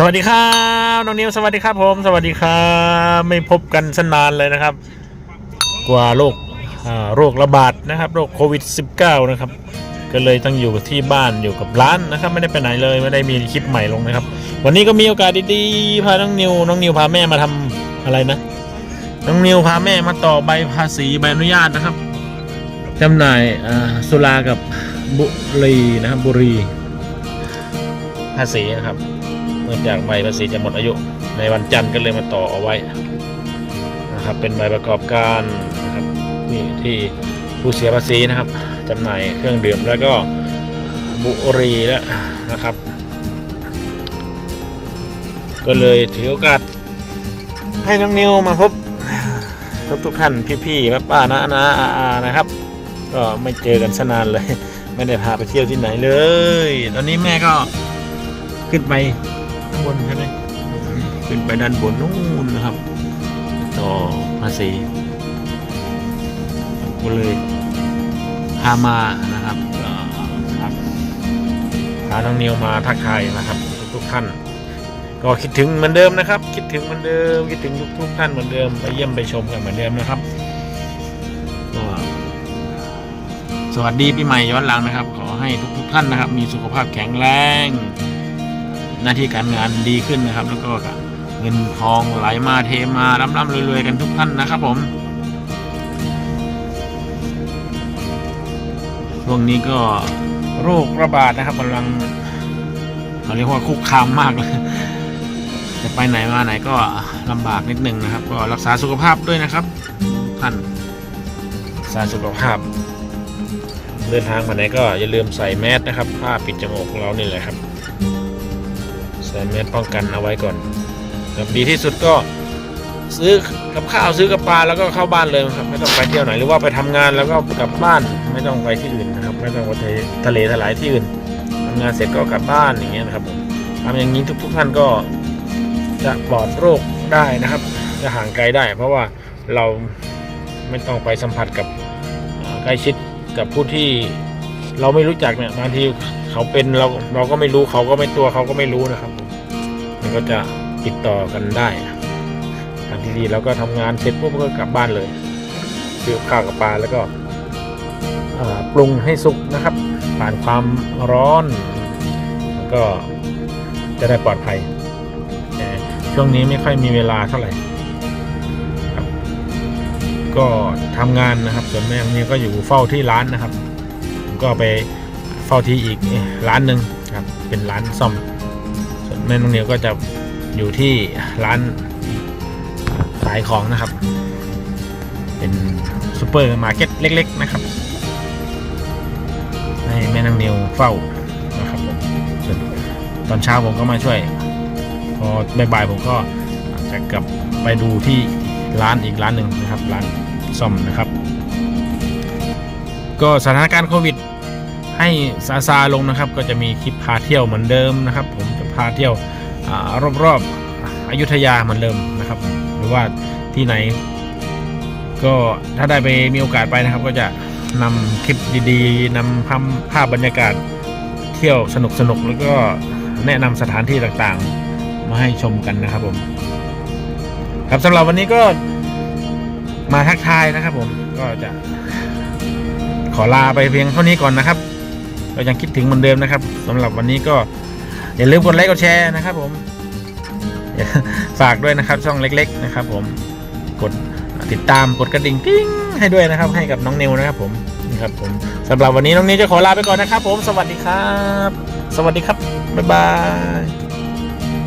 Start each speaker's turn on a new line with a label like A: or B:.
A: สวัสดีครับน้องนิวสวัสดีครับผมสวัสดีครับไม่พบกันสนานเลยนะครับ กว่าโรคโรคระบาดนะครับโรคโควิด -19 นะครับก็เลยต้องอยู่ที่บ้านอยู่กับร้านนะครับ ไม่ได้ไปไหนเลยไม่ได้มีคลิปใหม่ลงนะครับ วันนี้ก็มีโอกาสดีๆพาน้องนิวน้องนิวพาแม่มาทำอะไรนะ น้องนิวพาแม่มาต่อใบภาษีใบอนุญาตนะครับจำหน่ายสุรากับบุรีนะครับบุรีภาษีนะครับ เนื่อจากใบภาษีจะหมดอายุในวันจันทร์ก็เลยมาต่อเอาไว้นะครับเป็นใบประกอบการนะครับนี่ที่ผู้เสียภาษีนะครับจำหน่ายเครื่องดื่มแล้วก็บุหรีแล้วนะครับ ก็เลยถือโอกาสให้น้องนิวมาพบทุกทุกท่านพี่ๆป้าป้าๆน้าน้าอานะครับ ก็ไม่เจอกันสนานเลย ไม่ได้พาไปเที่ยวที่ไหนเลย ตอนนี้แม่ก็ขึ้นไป บนใช่ไหมขึ้นไปด้านบนนู่นนะครับ ต่อภาษีก็เลยพามานะครับพาน้องนิวมาทักทายนะครับ ทุกท่าน ก็คิดถึงเหมือนเดิมนะครับ คิดถึงเหมือนเดิม คิดถึงทุกๆท่านเหมือนเดิมไปเยี่ยมไปชมกันเหมือนเดิมนะครับก็สวัสดีปีใหม่ย้อนหลังนะครับ ขอให้ทุกๆท่านนะครับ มีสุขภาพแข็งแรง หน้าที่การงานดีขึ้นนะครับ แล้วก็เงินทองไหลมาเทมาร่ำร่ำรวยๆกันทุกท่านนะครับผมช่วงนี้ก็โรคระบาดนะครับกำลังเขาเรียกว่าคุกคามมากเลยจะไปไหนมาไหนก็ลำบากนิดนึงนะครับ ก็รักษาสุขภาพด้วยนะครับท่านรักษาสุขภาพเดินทางมาไหนก็อย่าลืมใส่แมสนะครับ ผ้าปิดจมูกของเรานี่แหละครับ ส่แมสป้องกันเอาไว้ก่อนครับดีที่สุดก็ซื้อกับข้าวซื้อกับปลาแล้วก็เข้าบ้านเลยครับ ไม่ต้องไปเที่ยวไหนหรือว่าไปทำงานแล้วก็กลับบ้านไม่ต้องไปที่อื่นนะครับ ไม่ต้องไปทะเลทลายที่อื่นทำงานเสร็จก็กลับบ้านอย่างเงี้ยนะครับผมทำอย่างนี้ทุกๆท่านก็จะปลอดโรคได้นะครับ จะห่างไกลได้ เพราะว่าเราไม่ต้องไปสัมผัสกับใกล้ชิดกับผู้ที่เราไม่รู้จักเนี่ยบางทีเขาเป็นเราเราก็ไม่รู้เขาก็ไม่ตัวเขาก็ไม่รู้นะครับ มันก็จะติดต่อกันได้ทางที่ดีแล้วก็ทำงานเสร็จปุ๊บก็กลับบ้านเลยซื้อข้าวกับปลาแล้วก็ปรุงให้สุกนะครับ ผ่านความร้อนแล้วก็จะได้ปลอดภัย ช่วงนี้ไม่ค่อยมีเวลาเท่าไหร่ก็ทำงานนะครับ ส่วนแม่คนนี้ก็อยู่เฝ้าที่ร้านนะครับ ก็ไปเฝ้าที่อีกร้านหนึ่งครับ เป็นร้านซ่อม แม่น้องเหนียวก็จะอยู่ที่ร้านขายของนะครับ เป็นซูเปอร์มาร์เก็ตเล็ก ๆ นะครับ ให้แม่นางเหนียวเฝ้านะครับผมส่วนตอนเช้าผมก็มาช่วย พอบ่ายๆผมก็จะกลับไปดูที่ร้านอีกร้านหนึ่งนะครับ ร้านซ่อมนะครับ ก็สถานการณ์โควิดให้ซาซาลงนะครับ ก็จะมีคลิปพาเที่ยวเหมือนเดิมนะครับ ผม พาเที่ยวอรอบๆอยุธยาเหมือนเดิมนะครับ หรือว่าที่ไหน ก็ถ้าได้ไปมีโอกาสไปนะครับ ก็จะนำคลิปดีๆนำภาพภาพบรรยากาศเที่ยวสนุกๆแล้วก็แนะนำสถานที่ต่างๆ มาให้ชมกันนะครับผม ครับสำหรับวันนี้ก็มาทักทายนะครับผมก็จะขอลาไปเพียงเท่านี้ก่อนนะครับก็ยังคิดถึงเหมือนเดิมนะครับสำหรับวันนี้ก็ อย่าลืมกดไลค์กดแชร์นะครับผมฝากด้วยนะครับช่องเล็ก ๆ นะครับ ผมกดติดตามกดกระดิ่งกิ้งให้ด้วยนะครับ ให้กับน้องนิวนะครับ ผมนะครับผมสำหรับวันนี้น้องนิวจะขอลาไปก่อนนะครับ ผมสวัสดีครับ สวัสดีครับบ๊ายบาย